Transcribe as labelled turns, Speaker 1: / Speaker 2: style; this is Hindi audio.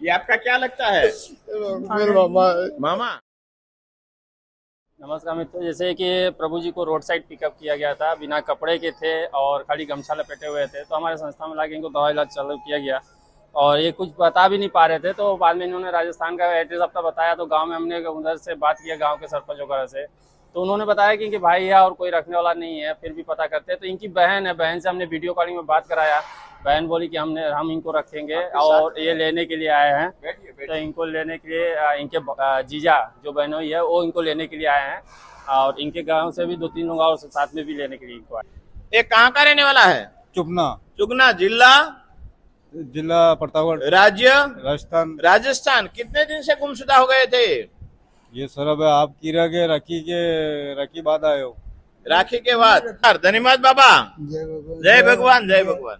Speaker 1: ये आपका क्या लगता है?
Speaker 2: मामा
Speaker 1: मामा?
Speaker 3: नमस्कार मित्रों जैसे कि प्रभु जी को रोड साइड पिकअप किया गया था बिना कपड़े के थे और खाली गमछा लपेटे हुए थे तो हमारे संस्था में लाके इनको दवा इलाज चालू किया गया। और ये कुछ बता भी नहीं पा रहे थे तो बाद में इन्होंने राजस्थान का एड्रेस अपना बताया तो गाँव में हमने उधर से बात किया गाँव के सरपंच वगैरह से। तो उन्होंने बताया कि इनके भाई है और कोई रखने वाला नहीं है फिर भी पता करते हैं। तो इनकी बहन है बहन से हमने वीडियो कॉलिंग में बात कराया। बहन बोली कि हमने हम इनको रखेंगे और ये लेने के लिए आए हैं। तो इनको लेने के लिए इनके जीजा जो बहनोई है वो इनको लेने के लिए आए हैं। और इनके गाँव से भी दो तीन लोग और साथ में भी लेने के लिए इनको आए
Speaker 1: ये कहाँ का रहने वाला है?
Speaker 4: चुपना।
Speaker 1: चुगना जिला?
Speaker 4: जिला प्रतापगढ़।
Speaker 1: राज्य?
Speaker 4: राजस्थान।
Speaker 1: राजस्थान। कितने दिन से गुमशुदा हो गए थे?
Speaker 4: ये सर अब आप कीरा के रखी के रखी बात आए हो
Speaker 1: राखी के बाद धन्यवाद बाबा
Speaker 2: जय भगवान
Speaker 1: जय भगवान जय भगवान